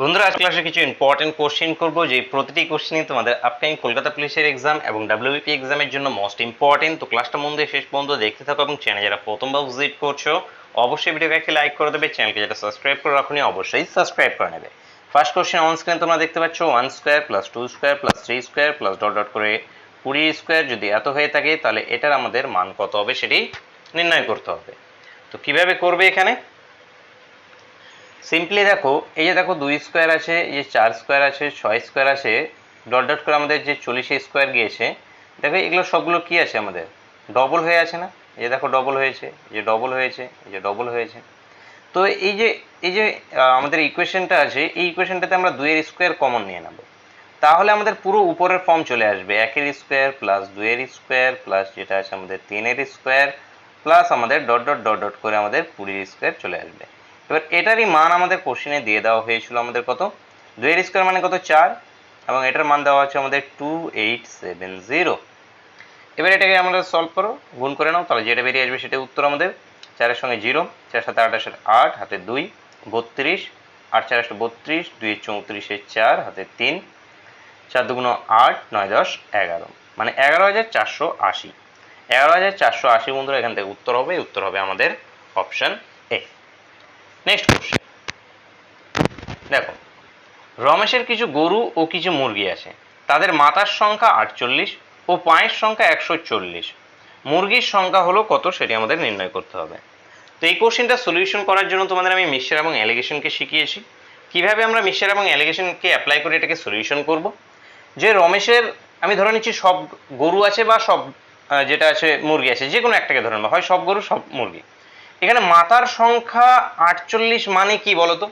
বন্ধুরা আজ ক্লাসে কিছু ইম্পর্টেন্ট কোশ্চেন করব। যে প্রতিটি কোশ্চেনই তোমাদের আপকামিং কলকাতা পুলিশের এক্সাম এবং ডাব্লিউবিপি এক্সামের জন্য মোস্ট ইম্পর্টেন্ট তো ক্লাসটা মন দিয়ে শেষ পর্যন্ত দেখতে থাকো এবং চ্যানেল যারা প্রথমবার ভিজিট করছ, অবশ্যই ভিডিওকে একটি লাইক করে দেবে। চ্যানেলকে যেটা সাবস্ক্রাইব করে রাখুনি, অবশ্যই সাবস্ক্রাইব করে নেবে। ফার্স্ট কোশ্চেন অন স্ক্রিন তোমরা দেখতে পাচ্ছ one square plus two square plus three square plus dot dot করে কুড়ি স্কোয়ার যদি এত হয়ে থাকে, তাহলে এটার আমাদের মান কত হবে সেটি নির্ণয় করতে হবে। তো কীভাবে করবে এখানে? সিম্পলি দেখো, এই যে দেখো দুই স্কোয়ার আছে, এই যে চার স্কোয়ার আছে, ছয় স্কোয়ার আছে ডট ডট করে আমাদের যে চল্লিশে স্কোয়ার গিয়েছে, দেখো এগুলো সবগুলো কি আছে আমাদের? ডবল হয়ে আছে না? এই যে দেখো ডবল হয়েছে, এই যে ডবল হয়েছে, এই যে ডবল হয়েছে। তো এই যে এই যে আমাদের ইকুয়েশনটা আছে, এই ইকুয়েশনটাতে আমরা দুইয়ের স্কোয়ার কমন নিয়ে নেব। তাহলে আমাদের পুরো উপরের ফর্ম চলে আসবে, একের স্কোয়ার প্লাস দুইয়ের স্কোয়ার প্লাস যেটা আছে আমাদের তিনের স্কোয়ার প্লাস আমাদের ডট ডট ডট ডট করে আমাদের কুড়ির স্কোয়ার চলে আসবে। এবার এটারই মান আমাদের কোশ্চেনে দিয়ে দেওয়া হয়েছিল আমাদের কত? দুইয়ের স্কোয়ার মানে কত? চার। এবং এটার মান দেওয়া আছে আমাদের টু এইট সেভেন জিরো এবার এটাকে আমরা সলভ করো, গুণ করে নাও, তাহলে যেটা বেরিয়ে আসবে সেটা উত্তর আমাদের। চারের সঙ্গে জিরো চার সাথে আসে আট, হাতে দুই, বত্রিশ আট চার আসে বত্রিশ দুই চৌত্রিশে চার, হাতে তিন, চার দুগুণ আট, নয় দশ, এগারো। মানে এগারো হাজার চারশো আশি। এগারো হাজার চারশো আশি বন্ধুরা এখান থেকে উত্তর হবে উত্তর হবে আমাদের অপশন নেক্সট কোশ্চেন দেখো, রমেশের কিছু গরু ও কিছু মুরগি আছে। তাদের মাতার সংখ্যা আটচল্লিশ ও পায়ের সংখ্যা একশো চল্লিশ। মুরগির সংখ্যা হলো কত সেটি আমাদের নির্ণয় করতে হবে। তো এই কোশ্চেনটা সলিউশন করার জন্য তোমাদের আমি মিক্সচার এবং অ্যালিগেশনকে শিখিয়েছি। কীভাবে আমরা মিক্সচার এবং অ্যালিগেশনকে অ্যাপ্লাই করে এটাকে সলিউশন করব? যে রমেশের, আমি ধরে নিচ্ছি সব গরু আছে বা সব যেটা আছে মুরগি আছে যে কোনো একটাকে ধরে নেব হয় সব গরু, সব মুরগি। এখানে মাতার সংখ্যা আটচল্লিশ মানে কি বলতো?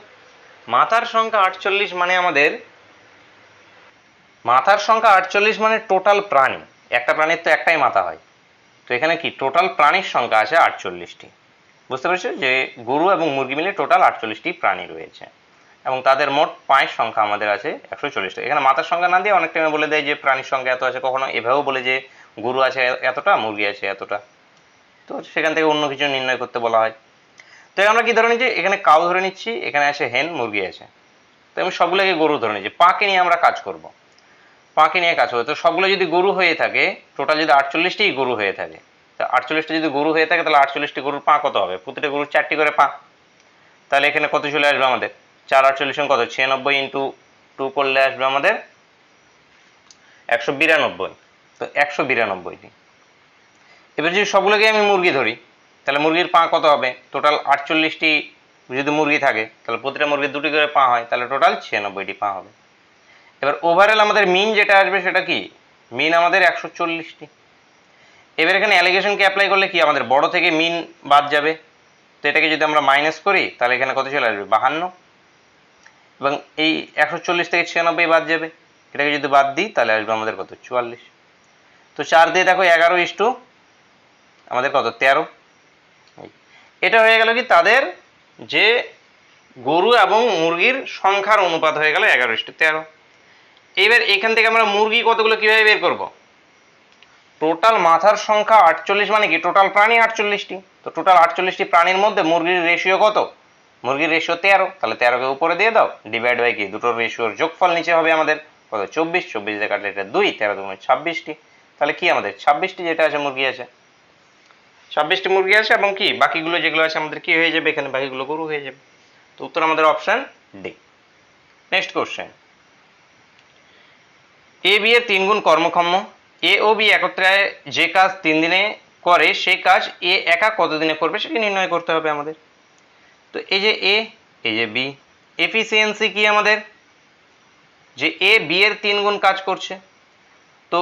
মাথার সংখ্যা আটচল্লিশ মানে আমাদের মাথার সংখ্যা আটচল্লিশ মানে টোটাল প্রাণী। একটা প্রাণীর তো একটাই মাথা হয়। তো এখানে কি? টোটাল প্রাণীর সংখ্যা আছে আটচল্লিশটি। বুঝতে পেরেছ? যে গরু এবং মুরগি মিলে টোটাল আটচল্লিশটি প্রাণী রয়েছে। এবং তাদের মোট পায়ের সংখ্যা আমাদের আছে একশো চল্লিশটা। এখানে মাথার সংখ্যা না দিয়ে অনেক টাইমে বলে দেয় যে প্রাণীর সংখ্যা এত আছে। কখনো এভাবেও বলে যে গরু আছে এতটা, মুরগি আছে এতটা। তো সেখান থেকে অন্য কিছু নির্ণয় করতে বলা হয়। তো আমরা কি ধরে নিচ্ছি এখানে কাউ ধরে নিচ্ছি, এখানে আছে হেন, মুরগি আছে তো আমি সবগুলোকে গরু ধরে নিচ্ছি পাকে নিয়ে আমরা কাজ করব। পাকে নিয়ে কাজ করব। তো সবগুলো যদি গরু হয়ে থাকে, টোটাল যদি আটচল্লিশটি গরু হয়ে থাকে, তা আটচল্লিশটা যদি গরু হয়ে থাকে, তাহলে আটচল্লিশটি গরুর পা কত হবে? প্রতিটা গরুর চারটি করে পা। তাহলে এখানে কত চলে আসবে আমাদের? চার আটচল্লিশ কত? ছিয়ানব্বই ইন্টু টু করলে আসবে আমাদের একশো বিরানব্বই। তো একশো বিরানব্বইটি। এবার যদি সবগুলোকে আমি মুরগি ধরি, তাহলে মুরগির পা কত হবে? টোটাল আটচল্লিশটি যদি মুরগি থাকে, তাহলে প্রতিটা মুরগির দুটি করে পা হয়, তাহলে টোটাল ছিয়ানব্বইটি পা হবে। এবার ওভারঅল আমাদের মিন যেটা আসবে সেটা কি? মিন আমাদের একশো চল্লিশটি। এবার এখানে অ্যালিগেশনকে অ্যাপ্লাই করলে কি? আমাদের বড় থেকে মিন বাদ যাবে। তো এটাকে যদি আমরা মাইনাস করি, তাহলে এখানে কত চলে আসবে? বাহান্ন। এবং এই একশো চল্লিশ থেকে ছিয়ানব্বই বাদ যাবে। এটাকে যদি বাদ দিই, তাহলে আসবে আমাদের কত? চুয়াল্লিশ। তো চার দিয়ে দেখো এগারো ইস্টু আমাদের কত? তেরো। এটা হয়ে গেল কি তাদের যে গরু এবং মুরগির সংখ্যার অনুপাত হয়ে গেল এগারো ইস্টু তেরো। এবার এখান থেকে আমরা মুরগি কতগুলো কীভাবে বের করব? টোটাল মাথার সংখ্যা আটচল্লিশ মানে কি? টোটাল প্রাণী আটচল্লিশটি। তো টোটাল আটচল্লিশটি প্রাণীর মধ্যে মুরগির রেশিও কত? মুরগির রেশিও তেরো। তাহলে তেরোকে উপরে দিয়ে দাও। ডিভাইড বাই কি? দুটোর রেশিওর যোগফল নিচে হবে আমাদের। কত? চব্বিশ। চব্বিশ দিয়ে কাটলে এটা দুই। তেরো দুগুণ ছাব্বিশটি। তাহলে কি আমাদের? ছাব্বিশটি যেটা আছে মুরগি আছে। ছাব্বিশটি মুরগি আছে এবং কি? বাকিগুলো যেগুলো আছে আমাদের কি হয়ে যাবে? এখানে বাকিগুলো গরু হয়ে যাবে। তো উত্তর আমাদের option D next question A B এর তিন গুণ কর্মক্ষম। এ ও বি একত্রে যে কাজ তিন দিনে করে, সেই কাজ এ একা কতদিনে করবে সেটি নির্ণয় করতে হবে আমাদের। তো এই যে এ এই যে বি এফিসিয়েন্সি কি আমাদের? যে এ বি এর তিন গুণ কাজ করছে। তো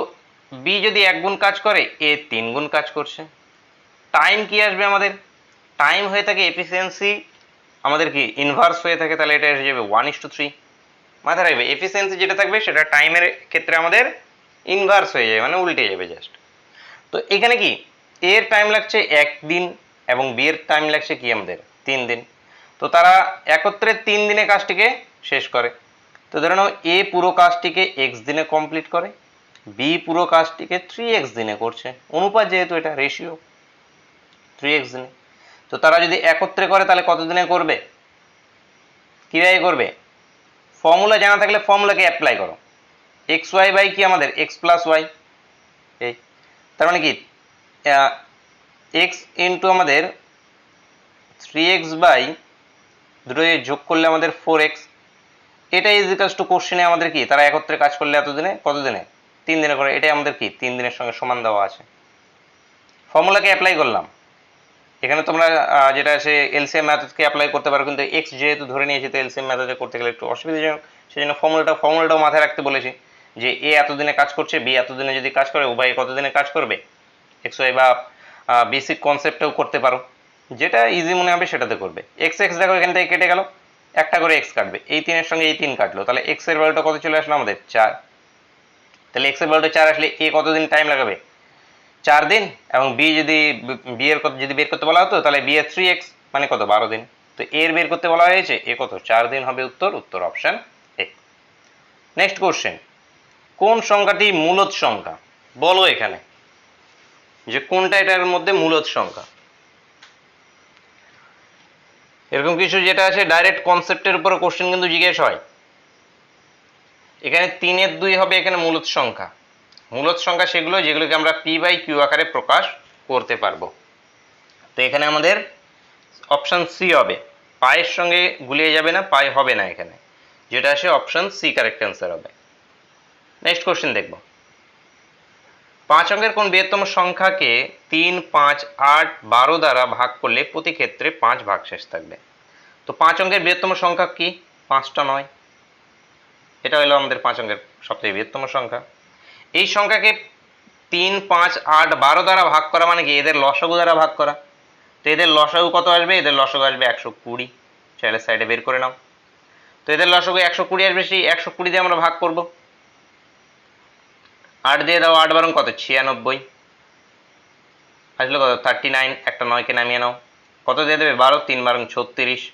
বি যদি এক গুণ কাজ করে এ তিন গুণ কাজ করছে। টাইম কি আসবে আমাদের? টাইম হয়ে থাকে এফিসিয়েন্সি আমাদের কি ইনভার্স হয়ে থাকে, তাহলে এটা এসে যাবে ওয়ান ইস টু থ্রি মাথায় রাখবে এফিসিয়েন্সি যেটা থাকবে সেটা টাইমের ক্ষেত্রে আমাদের ইনভার্স হয়ে যাবে মানে উল্টে যাবে জাস্ট তো এখানে কি? এর টাইম লাগছে এক দিন এবং বি এর টাইম লাগছে কি আমাদের? তিন দিন। তো তারা একত্রে তিন দিনে কাজটিকে শেষ করে। তো ধরে নাও এ পুরো কাজটিকে এক্স দিনে কমপ্লিট করে বি পুরো কাজটিকে থ্রি এক্স দিনে করছে। অনুপাত যেহেতু এটা রেশিও থ্রি এক্স দিনে। তো তারা যদি একত্রে করে, তাহলে কত দিনে করবে? কীভাবে করবে? ফর্মুলা জানা থাকলে ফর্মুলাকে অ্যাপ্লাই করো। এক্স ওয়াই বাই কি আমাদের? এক্স প্লাস ওয়াই এই। তার মানে কি? এক্স ইন্টু আমাদের থ্রি এক্স বাই দুটো যোগ করলে আমাদের ফোর এক্স এটা ইজ ইকাস টু কোশ্চেনে আমাদের কি? তারা একত্রে কাজ করলে এতদিনে? কত দিনে তিন দিনে করে। এটাই আমাদের কি? তিন দিনের সঙ্গে সমান দেওয়া আছে। ফর্মুলাকে অ্যাপ্লাই করলাম। এখানে তোমরা যেটা আছে এলসিএম ম্যাথডকে অ্যাপ্লাই করতে পারো, কিন্তু এক্স যেহেতু ধরে নিয়েছি, তো এলসিএম ম্যাথডে করতে গেলে একটু অসুবিধাজনক সেই জন্য ফর্মুলাটা ফর্মুলাটাও মাথায় রাখতে বলেছি যে এ এতদিনে কাজ করছে বি এতদিনে যদি কাজ করে, উভয় কতদিনে কাজ করবে? এক্স ওয়াই বা বেসিক কনসেপ্টেও করতে পারো। যেটা ইজি মনে হবে সেটাতে করবে। এক্স এক্স দেখো, এখান থেকে কেটে গেল, একটা করে এক্স কাটবে। এই তিনের সঙ্গে এই তিন কাটলো। তাহলে এক্সের ভ্যালুটা কত চলে আসলো আমাদের? চার। তাহলে এক্সের ভ্যালুটা চার আসলে এ কতদিন টাইম লাগাবে? চার দিন এবং বি যদি বি এর কত, যদি বের করতে বলা হতো, তাহলে বি এর থ্রি এক্স মানে কত? বারো দিন। তো এর বের করতে বলা হয়েছে এ কত? চার দিন হবে উত্তর উত্তর অপশন এ নেক্সট কোশ্চেন কোন সংখ্যাটি মূলত সংখ্যা? বলো এখানে যে কোনটা এটার মধ্যে মূলত সংখ্যা। এরকম কিছু যেটা আছে ডাইরেক্ট কনসেপ্টের উপর কোশ্চেন কিন্তু জিজ্ঞেস হয়। এখানে তিনের দুই হবে, এখানে মূলত সংখ্যা। মূলত সংখ্যা সেগুলো যেগুলোকে আমরা পি বাই কিউ আকারে প্রকাশ করতে পারব। তো এখানে আমাদের অপশন সি হবে। পায়ের সঙ্গে গুলিয়ে যাবে না, পায়ে হবে না এখানে। যেটা আসে অপশন সি কারেক্ট অ্যান্সার হবে। নেক্সট কোশ্চেন দেখব। পাঁচ অঙ্কের কোন বৃহত্তম সংখ্যাকে তিন, পাঁচ, আট, বারো দ্বারা ভাগ করলে প্রতি ক্ষেত্রে পাঁচ ভাগ শেষ থাকবে। তো পাঁচ অঙ্কের বৃহত্তম সংখ্যা কি? পাঁচটা নয়। এটা হলো আমাদের পাঁচ অঙ্কের সবথেকে বৃহত্তম সংখ্যা। এই সংখ্যাকে তিন, পাঁচ, আট, বারো দ্বারা ভাগ করা মানে কি? এদের লসাগু দ্বারা ভাগ করা। তো এদের লসাগু কত আসবে? এদের লসাগু আসবে একশো কুড়ি। চাইলে সাইডে বের করে নাও। তো এদের লসাগু একশো কুড়ি আসবে, সেই একশো কুড়ি দিয়ে আমরা ভাগ করব। আট দিয়ে দাও আট বারং কত? ছিয়ানব্বই। আসলে কত? থার্টি নাইন একটা নয়কে নামিয়ে নাও। কত দিয়ে দেবে? বারো, তিন বারং ছত্রিশ।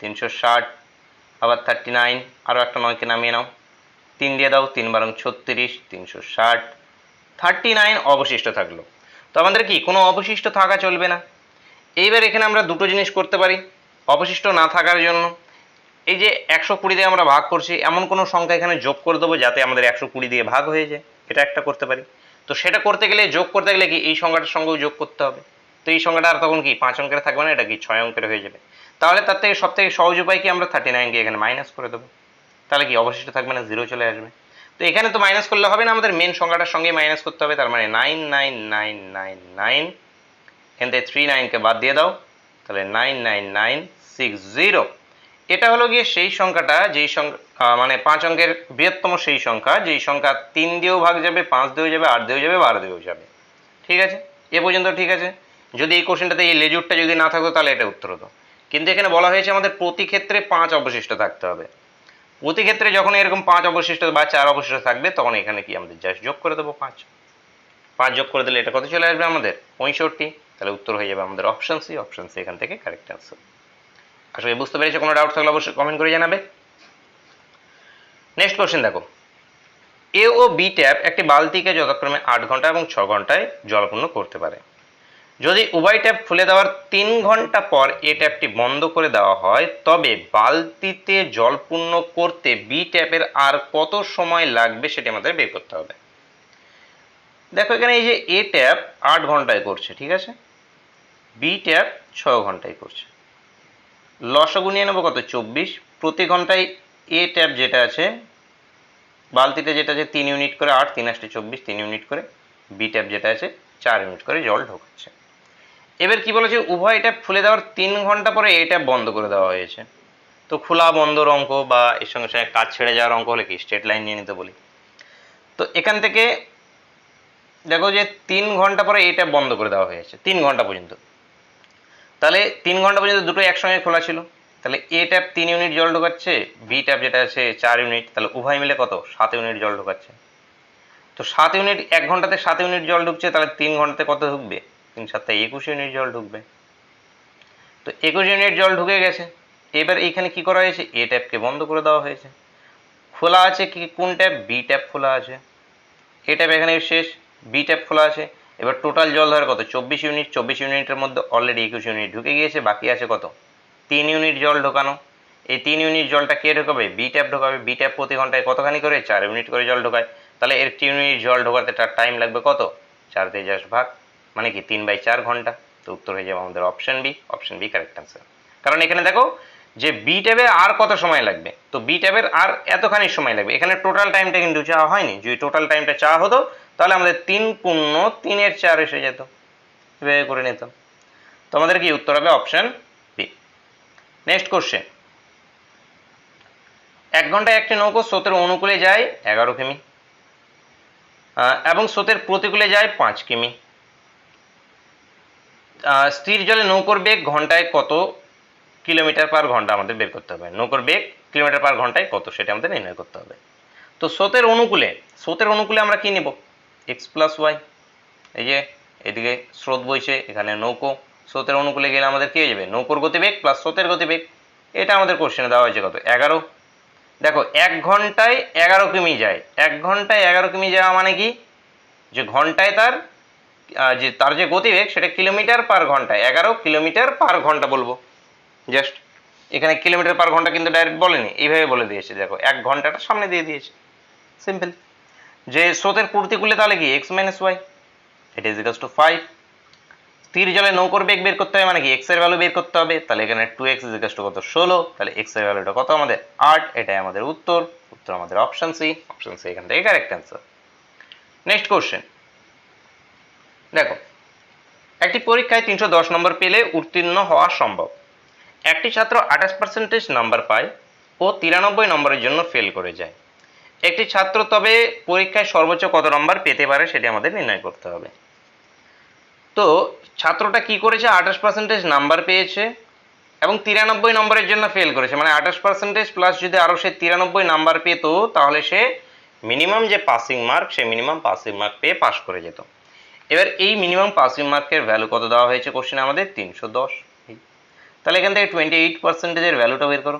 তিনশো ষাট। আবার থার্টি নাইন আরও একটা নয়কে নামিয়ে নাও। তিন দিয়ে দাও, তিন বারং ছত্রিশ, তিনশো ষাট। থার্টি নাইন অবশিষ্ট থাকল। তো আমাদের কি, কোনো অবশিষ্ট থাকা চলবে না? এইবার এখানে আমরা দুটো জিনিস করতে পারি, অবশিষ্ট না থাকার জন্য। এই যে একশো কুড়ি দিয়ে আমরা ভাগ করছি, এমন কোনো সংখ্যা এখানে যোগ করে দেবো যাতে আমাদের একশো কুড়ি দিয়ে ভাগ হয়ে যায়। এটা একটা করতে পারি। তো সেটা করতে গেলে, যোগ করতে গেলে কি, এই সংখ্যাটার সঙ্গেও যোগ করতে হবে। তো এই সংখ্যাটা আর তখন কি, পাঁচ অঙ্কের থাকবে না, এটা কি ছয় অঙ্কের হয়ে যাবে। তাহলে তার থেকে সব থেকে সহজ উপায় কি, আমরা থার্টি নাইনকে এখানে মাইনাস করে দেবো। তাহলে কি অবশিষ্ট থাকবে না? জিরো চলে আসবে। তো এখানে তো মাইনাস করলে হবে না, আমাদের মেন সংখ্যাটার সঙ্গে মাইনাস করতে হবে, তার মানে nine nine nine nine nine এখান থেকে থ্রি নাইনকে বাদ দিয়ে দাও, তাহলে nine nine nine six zero এটা হলো গিয়ে সেই সংখ্যাটা, যেই সংখ্যা মানে পাঁচ অঙ্কের বৃহত্তম সেই সংখ্যা, যেই সংখ্যা তিন দিয়েও ভাগ যাবে, পাঁচ দিয়েও যাবে, আট দিয়েও যাবে, বারো দিয়েও যাবে। ঠিক আছে? এ পর্যন্ত ঠিক আছে? যদি এই কোশ্চেনটাতে এই লেজুরটা যদি না থাকতো, তাহলে এটা উত্তর হতো। কিন্তু এখানে বলা হয়েছে আমাদের প্রতি ক্ষেত্রে পাঁচ অবশিষ্ট থাকতে হবে। প্রতি ক্ষেত্রে যখন এরকম পাঁচ অবশিষ্ট বা চার অবশিষ্ট থাকবে, তখন এখানে কি আমাদের জাস্ট যোগ করে দেবো পাঁচ। পাঁচ যোগ করে দিলে এটা কত চলে আসবে আমাদের? পঁয়ষট্টি। তাহলে উত্তর হয়ে যাবে আমাদের অপশন সি অপশন সি এখান থেকে কারেক্ট অ্যান্সার আসলে বুঝতে পেরেছ, কোনো ডাউট থাকলে অবশ্যই কমেন্ট করে জানাবে। নেক্সট কোশ্চেন দেখো। এ ও বি ট্যাপ একটি বালতিকে যথাক্রমে আট ঘণ্টা এবং ছ ঘন্টায় জলপূর্ণ করতে পারে। যদি উভয় ট্যাপ খুলে দেওয়ার তিন ঘণ্টা পর এ ট্যাপটি বন্ধ করে দেওয়া হয়, তবে বালতিতে জল পূর্ণ করতে বি ট্যাপের আর কত সময় লাগবে সেটি আমাদের বের করতে হবে। দেখো এখানে এই যে এ ট্যাপ আট ঘন্টায় করছে, ঠিক আছে? বি ট্যাপ ছ ঘন্টায় করছে। লসগু নিয়ে নেব কত? চব্বিশ। প্রতি ঘন্টায় এ ট্যাপ যেটা আছে, বালতিতে যেটা আছে তিন ইউনিট করে আট, তিন আসতে চব্বিশ, তিন ইউনিট করে বি ট্যাপ যেটা আছে, চার ইউনিট করে জল ঢোকাচ্ছে। এবার কি বলেছে, উভয় ট্যাপ খুলে দেওয়ার তিন ঘণ্টা পরে ট্যাপ বন্ধ করে দেওয়া হয়েছে। তো খোলা বন্ধর অঙ্ক বা এর সঙ্গে সঙ্গে কাজ ছেড়ে যাওয়ার অঙ্ক হলে কি স্ট্রেট লাইন নিয়ে নিতে বলি? তো এখান থেকে দেখো যে তিন ঘণ্টা পরে ট্যাপ বন্ধ করে দেওয়া হয়েছে, তিন ঘণ্টা পর্যন্ত। তাহলে তিন ঘণ্টা পর্যন্ত দুটো একসঙ্গে খোলা ছিল। তাহলে এ ট্যাপ তিন ইউনিট জল ঢোকাচ্ছে বি ট্যাপ যেটা আছে চার ইউনিট তাহলে উভয় মিলে কত? সাত ইউনিট জল ঢোকাচ্ছে। তো সাত ইউনিট এক ঘন্টাতে সাত ইউনিট জল ঢুকছে, তাহলে তিন ঘন্টাতে কত ঢুকবে? তিন সাতটা একুশ ইউনিট জল ঢুকবে। তো একুশ ইউনিট জল ঢুকে গেছে। এবার এখানে কি করা হয়েছে? এ ট্যাপকে বন্ধ করে দেওয়া হয়েছে। খোলা আছে কি, কোন ট্যাপ? বি ট্যাপ খোলা আছে। এ ট্যাপ এখানে শেষ, বি ট্যাপ খোলা আছে। এবার টোটাল জল ধরে কত? চব্বিশ ইউনিট, চব্বিশ ইউনিটের মধ্যে অলরেডি একুশ ইউনিট ঢুকে গিয়েছে, বাকি আছে কত? তিন ইউনিট জল ঢোকানো। এই তিন ইউনিট জলটা কে ঢোকাবে? বি ট্যাপ ঢোকাবে। বি ট্যাপ প্রতি ঘন্টায় কতখানি করে? চার ইউনিট করে জল ঢোকায়। তাহলে এর তিন ইউনিট জল ঢোকাতে তার টাইম লাগবে কত? চার তেজাস ভাগ। মানে কি, তিন বাই চার ঘণ্টা? তো উত্তর হয়ে যাবে আমাদের option B option B correct answer কারণ এখানে দেখো, যে বি ট্যাবে আর কত সময় লাগবে? তো বি ট্যাবের আর এতখানি সময় লাগবে। এখানে টোটাল টাইমটা কিন্তু চাওয়া হয়নি। যদি টোটাল টাইমটা চাওয়া হতো, তাহলে আমাদের তিন পূর্ণ তিনের চার এসে যেত। এভাবে করে নিতাম। তো আমাদের কি উত্তর হবে অপশন বি নেক্সট কোশ্চেন এক ঘন্টায় একটি নৌকো স্রোতের অনুকূলে যায় এগারো কিমি এবং স্রোতের প্রতিকূলে যায় পাঁচ কিমি। স্থির জলে নৌকোর বেগ ঘন্টায় কত কিলোমিটার পার ঘণ্টা আমাদের বের করতে হবে? নৌকোর বেগ কিলোমিটার পার ঘন্টায় কত সেটা আমাদের নির্ণয় করতে হবে। তো স্রোতের অনুকূলে স্রোতের অনুকূলে আমরা কী নেব? এক্স প্লাস ওয়াই এই যে এদিকে স্রোত বইছে, এখানে নৌকো, স্রোতের অনুকূলে গেলে আমাদের কী হয়ে যাবে? নৌকোর গতিবেগ প্লাস স্রোতের গতিবেগ। এটা আমাদের কোশ্চেনে দেওয়া হয়েছে কত? এগারো। দেখো, এক ঘন্টায় এগারো কিমি যায়। এক ঘন্টায় এগারো কিমি যাওয়া মানে কি? যে ঘন্টায় তার যে তার যে গতিবেগ সেটা কিলোমিটার পার ঘন্টায়, এগারো কিলোমিটার পার ঘণ্টা বলব। জাস্ট এখানে কিলোমিটার পার ঘণ্টা কিন্তু ডাইরেক্ট বলেনি, এইভাবে বলে দিয়েছে, দেখো, এক ঘন্টাটা সামনে দিয়ে দিয়েছে। সিম্পল যে স্রোতের প্রতিকূলে তাহলে কি x minus y it is equals to five স্থির জলে নৌকোর বেগ বের করতে হবে মানে কি এক্সের ভ্যালু বের করতে হবে, তাহলে এখানে two x is equals to কত? ষোলো। তাহলে এক্সের ভ্যালুটা কত আমাদের? আট। এটাই আমাদের উত্তর। উত্তর আমাদের অপশন সি অপশন সি এখান থেকে কারেক্ট অ্যান্সার নেক্সট কোশ্চেন দেখো, একটি পরীক্ষায় তিনশো দশ নম্বর পেলে উত্তীর্ণ হওয়া সম্ভব। একটি ছাত্র আঠাশ পার্সেন্টেজ নাম্বার পায় ও তিরানব্বই নম্বরের জন্য ফেল করে যায়। একটি ছাত্র তবে পরীক্ষায় সর্বোচ্চ কত নম্বর পেতে পারে সেটি আমাদের নির্ণয় করতে হবে। তো, ছাত্রটা কি করেছে? আঠাশ পার্সেন্টেজ নাম্বার পেয়েছে এবং তিরানব্বই নম্বরের জন্য ফেল করেছে। মানে আঠাশ পার্সেন্টেজ প্লাস যদি আরও সে তিরানব্বই নাম্বার পেতো, তাহলে সে মিনিমাম যে পাসিং মার্ক সে মিনিমাম পাসিং মার্ক পেয়ে পাস করে যেত। এবার এই মিনিমাম পাসিং মার্কের ভ্যালু কত দেওয়া হয়েছে কোশ্চেনে আমাদের? তিনশো দশ। তাহলে এখান থেকে টোয়েন্টি এইট পার্সেন্টেজের ভ্যালুটা বের করো।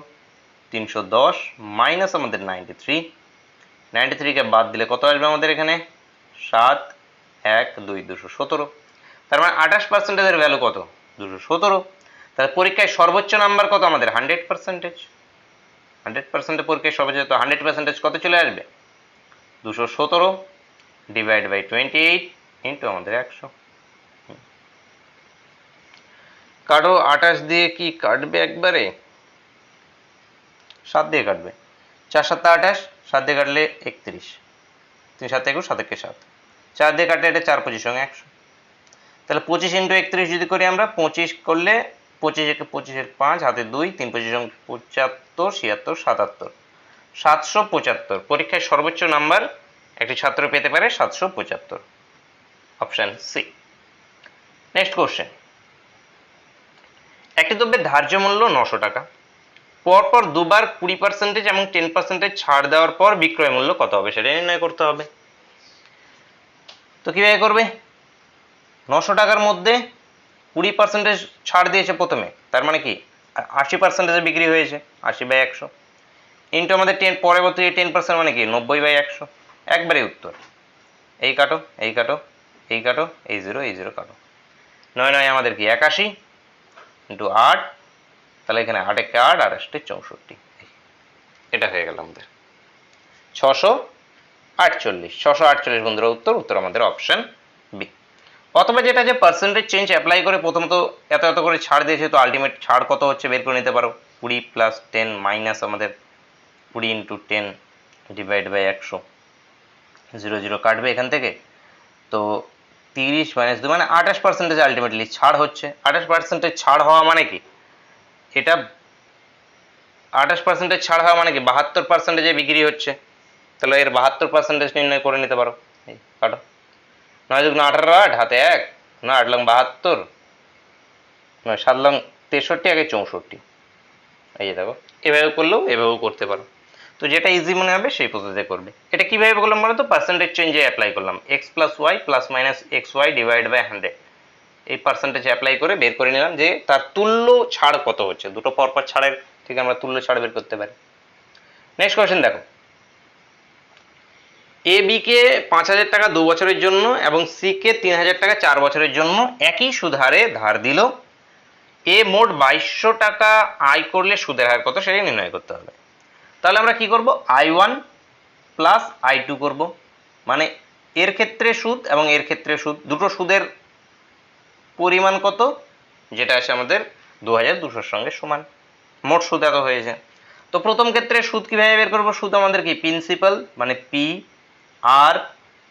তিনশো দশ মাইনাস আমাদের নাইনটি থ্রি নাইনটি থ্রিকে বাদ দিলে কত আসবে আমাদের এখানে? সাত, এক, দুই, দুশো সতেরো। তার মানে আঠাশ পার্সেন্টেজের ভ্যালু কত? দুশো সতেরো। তাহলে পরীক্ষায় সর্বোচ্চ নাম্বার কত আমাদের? হান্ড্রেড পার্সেন্টেজ হান্ড্রেড পার্সেন্টের পরীক্ষায় সর্বোচ্চ হান্ড্রেড পার্সেন্টেজ কত চলে আসবে? দুশো সতেরো। Divide by twenty eight into আমাদের একশো। কাটো আঠাশ দিয়ে কি কাটবে একবারে? সাত দিয়ে কাটবে। চার সাতটা আঠাশ, সাত দিয়ে কাটলে একত্রিশ। তিন সাত একুশ, সাত একে সাত। চার দিয়ে কাটলে এটা চার পঁচিশ সঙ্গে একশো। তাহলে পঁচিশ ইন্টু একত্রিশ যদি করি আমরা, পঁচিশ করলে পঁচিশ একে পঁচিশের পাঁচ, হাতে দুই, তিন পঁচিশ সঙ্গে পঁচাত্তর, ছিয়াত্তর, সাতাত্তর। সাতশো পঁচাত্তর। পরীক্ষায় সর্বোচ্চ নাম্বার একটি ছাত্র পেতে পারে সাতশো পঁচাত্তর। Option C. Next question. একটি দ্রব্যের ধার্য মূল্য নশো টাকা। পরপর দুবার কুড়ি পার্সেন্টেজ এবং টেন পার্সেন্টেজ ছাড় দেওয়ার পর বিক্রয় মূল্য কত হবে সেটা নির্ণয় করতে হবে। তো কীভাবে করবে? নশো টাকার মধ্যে কুড়ি পার্সেন্টেজ ছাড় দিয়েছে প্রথমে, তার মানে কি? আশি পার্সেন্টেজে বিক্রি হয়েছে, আশি বাই একশো। ইন্টু আমাদের টেন পরবর্তী টেন পার্সেন্ট মানে কি? নব্বই বাই একশো। একবারে উত্তর। এই কাটো এই কাটো। এই কাটো, এই জিরো এই জিরো কাটো। নয় নয় আমাদের কি একাশি? ইন্টু আট, তাহলে এখানে আট একে আট, আর আষ্টে চৌষট্টি। এটা হয়ে গেল আমাদের। ছশো আটচল্লিশ। ছশো আটচল্লিশ বন্ধুরা, উত্তর উত্তর আমাদের অপশান বি অথবা যেটা যে পার্সেন্টেজ চেঞ্জ অ্যাপ্লাই করে প্রথমত এত এত করে ছাড় দিয়েছে, তো আলটিমেট ছাড় কত হচ্ছে বের করে নিতে পারো? কুড়ি প্লাস টেন মাইনাস আমাদের কুড়ি ইন্টু টেন ডিভাইড বাই একশো। জিরো জিরো কাটবে এখান থেকে। তো তিরিশ মাইনাস দু মানে আঠাশ পার্সেন্টেজ আলটিমেটলি ছাড় হচ্ছে। আঠাশ পার্সেন্টেজ ছাড় হওয়া মানে কি? এটা আঠাশ পার্সেন্টেজ ছাড় হওয়া মানে কি? বাহাত্তর পার্সেন্টেজে বিক্রি হচ্ছে। তাহলে এর বাহাত্তর পার্সেন্টেজ নির্ণয় করে নিতে পারো। এই, কাটো। নয় দুগুণ আঠারো, আট, হাতে এক। না আট লং বাহাত্তর। নয়, সাত লং তেষট্টি, আগে চৌষট্টি। এই যে দেখো, এভাবে করলেও এভাবেও করতে পারো। তো যেটা ইজি মনে হবে সেই পদ্ধতিতে করবে। এটা কীভাবে করলাম বলো তো? পার্সেন্টেজ চেঞ্জে অ্যাপ্লাই করলাম। X plus y plus minus x y divide by hundred এই পার্সেন্টেজ অ্যাপ্লাই করে বের করে নিলাম যে তার তুল্য ছাড় কত হচ্ছে। দুটো পরপর ছাড়ের থেকে আমরা তুল্য ছাড় বের করতে পারি। নেক্সট কোয়েশ্চেন দেখো। এ বিকে পাঁচ হাজার টাকা দু বছরের জন্য এবং সি কে তিন হাজার টাকা চার বছরের জন্য একই সুধারে ধার দিল। এ মোট বাইশশো টাকা আয় করলে সুদের হার কত সেটাই নির্ণয় করতে হবে। তাহলে আমরা কি করব? I one plus I two করব। মানে এর ক্ষেত্রে সুদ এবং এর ক্ষেত্রে সুদ। দুটো সুদের পরিমাণ কত? যেটা আছে আমাদের দু হাজার দুশোর সঙ্গে সমান। মোট সুদ এত হয়েছে। তো প্রথম ক্ষেত্রে সুদ কীভাবে বের করব? সুদ আমাদের কি? প্রিন্সিপাল মানে পি আর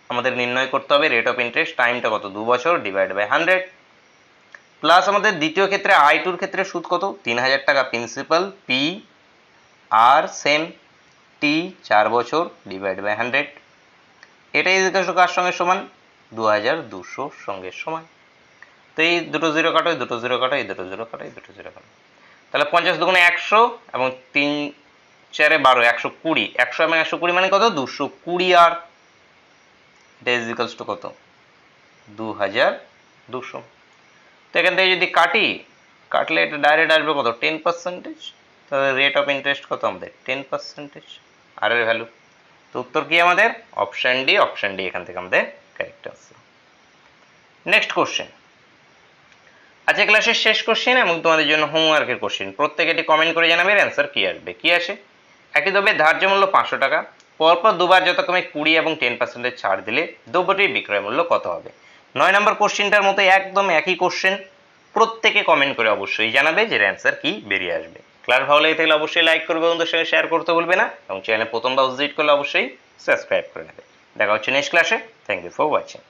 আমাদের নির্ণয় করতে হবে। রেট অফ ইন্টারেস্ট টাইমটা কত? দু বছর ডিভাইড বাই হান্ড্রেড প্লাস আমাদের দ্বিতীয় ক্ষেত্রে আই টুর ক্ষেত্রে সুদ কত? তিন হাজার টাকা। Principal P R same T চার বছর ডিভাইড বাই হান্ড্রেড এটাই ইজিকাল টু কার সঙ্গে সমান? দু হাজার দুশোর সঙ্গে সমান। তো এই দুটো জিরো কাটো দুটো জিরো কাটো এই দুটো জিরো কাটো এই দুটো জিরো কাটো তাহলে পঞ্চাশ দুগুণে একশো এবং তিন চারে বারো, একশো কুড়ি। একশো এবং একশো কুড়ি মানে কত? দুশো কুড়ি আর। এটা টু কত? দু হাজার দুশো। তো এখান থেকে যদি কাটি, কাটলে এটা ডাইরেক্ট আসবে কত? টেন পার্সেন্টেজ তাহলে রেট অফ ইন্টারেস্ট কত আমাদের? টেন পার্সেন্টেজ আর এর ভ্যালু তো উত্তর কি আমাদের? অপশান ডি অপশান ডি এখান থেকে আমাদের কারেক্ট আনসার নেক্সট কোশ্চেন আজকে ক্লাসের শেষ কোশ্চেন এবং তোমাদের জন্য হোমওয়ার্কের কোশ্চেন প্রত্যেকে এটি কমেন্ট করে জানাবে অ্যান্সার কী আসবে? কী আসে? একটি দ্রব্যের ধার্য মূল্য পাঁচশো টাকা। পরপর দুবার যথাক্রমে কুড়ি এবং টেন পার্সেন্টের ছাড় দিলে দ্রব্যটির বিক্রয় মূল্য কত হবে? নয় নম্বর কোশ্চেনটার মতো একদম একই কোশ্চেন প্রত্যেকে কমেন্ট করে অবশ্যই জানাবে যে অ্যান্সার কি বেরিয়ে আসবে। ক্লাস ভালো লাগে থাকলে অবশ্যই লাইক করবে, বন্ধুদের সঙ্গে শেয়ার করতে ভুলবে না এবং চ্যানেল প্রথমবার ভিজিট করলে অবশ্যই সাবস্ক্রাইব করে নেবে। দেখা হচ্ছে নেক্সট ক্লাসে থ্যাংক ইউ ফর ওয়াচিং